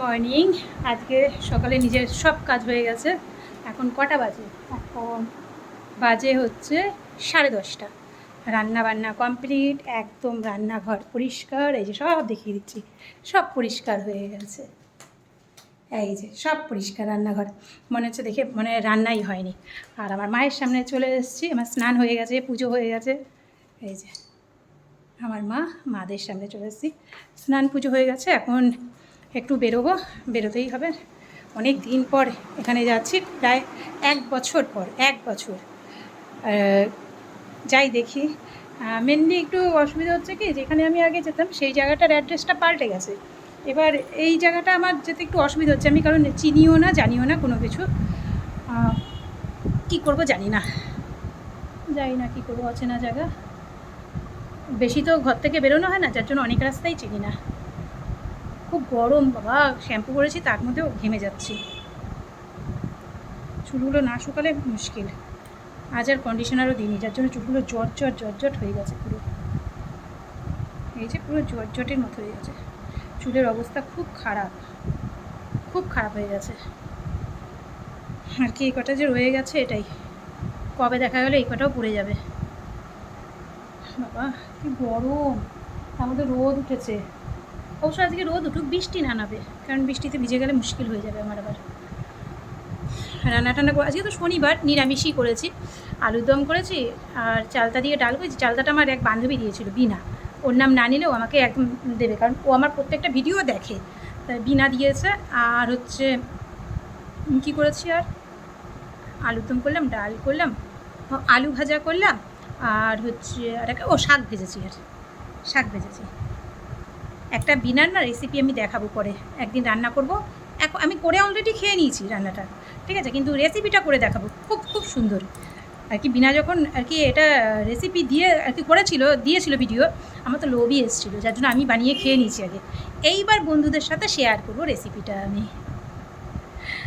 Morning. আজকে সকালে নিজের সব কাজ হয়ে গেছে। এখন কটা বাজে? এখন বাজে হচ্ছে সাড়ে দশটা। রান্না বান্না কমপ্লিট একদম রান্নাঘর পরিষ্কার এই যে সব দেখিয়ে দিচ্ছি। সব পরিষ্কার হয়ে গেছে। এই যে সব পরিষ্কার রান্নাঘর। মনে হচ্ছে দেখে মনে রান্নাই হয়নি। আর আমার মায়ের সামনে চলে এসেছি। আমার স্নান হয়ে গেছে পুজো হয়ে গেছে। এই যে আমার মা মাদের সামনে চলে এসেছি। স্নান পুজো হয়ে গেছে। এখন একটু বেরোবো, বেরোতেই হবে। অনেক দিন পর এখানে যাচ্ছি, প্রায় এক বছর পর, এক বছর। যাই দেখি। মেনলি একটু অসুবিধা হচ্ছে কি, যেখানে আমি আগে যেতাম সেই জায়গাটার অ্যাড্রেসটা পাল্টে গেছে। এবার এই জায়গাটা আমার যেতে একটু অসুবিধা হচ্ছে, আমি কারণ চিনিও না, জানিও না কোনো কিছু। কি করব জানি না। জানি না কি করব, অচেনা জায়গা। বেশি তো ঘর থেকে বেরোনো হয় না, যার জন্য অনেক রাস্তাই চিনি না। খুব গরম, বাবা। শ্যাম্পু করেছি, তার মধ্যেও ঘেমে যাচ্ছি। চুলগুলো না শুকালে মুশকিল। আজ আর কন্ডিশনারও দিইনি, যার জন্য চুলগুলো জট জট জট জট হয়ে গেছে পুরো। এই যে পুরো জট, জটের মতো হয়ে গেছে। চুলের অবস্থা খুব খারাপ। খুব খারাপ হয়ে গেছে। আর কি, এই কটা যে রয়ে গেছে, এটাই। কবে দেখা গেলে, এই কটাও পড়ে যাবে। বাবা, কি গরম। মধ্যে রোদ উঠেছে। অবশ্য আজকে রোদ উঠুক, বৃষ্টি না নাবে কারণ বৃষ্টিতে ভিজে গেলে মুশকিল হয়ে যাবে আমার আবার। রান্না টান্না করে আজকে তো শনিবার, নিরামিষই করেছি, আলুর দম করেছি, আর চালতা দিয়ে ডাল করেছি। চালতাটা আমার এক বান্ধবী দিয়েছিল, বিনা। ওর নাম না নিলেও আমাকে একদম দেবে, কারণ ও আমার প্রত্যেকটা ভিডিও দেখে। বিনা দিয়েছে, আর হচ্ছে কী করেছি আর? আলুর দম করলাম, ডাল করলাম আলু ভাজা করলাম, আর হচ্ছে, আর একটা ও শাক ভেজেছি আর, শাক ভেজেছি। একটা বিনার না রেসিপি আমি দেখাবো পরে। একদিন রান্না করব। এক আমি করে অলরেডি খেয়ে নিয়েছি রান্নাটা। ঠিক আছে? কিন্তু রেসিপিটা করে দেখাবো। খুব খুব সুন্দর। আর কি বিনা যখন আর কি এটা রেসিপি দিয়ে আর কি করেছিল, দিয়েছিল ভিডিও আমার তো লোভই এসেছিল। যার জন্য আমি বানিয়ে খেয়ে নিয়েছি আগে। এইবার বন্ধুদের সাথে শেয়ার করব রেসিপিটা আমি।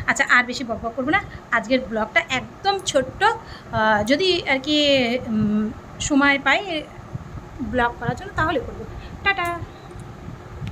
আচ্ছা আর বেশি বক বক করব না। আজকের ব্লগটা একদম ছোট্ট। যদি আর কি সময় পাই ব্লগ করার জন্য তাহলে করব। টাটা!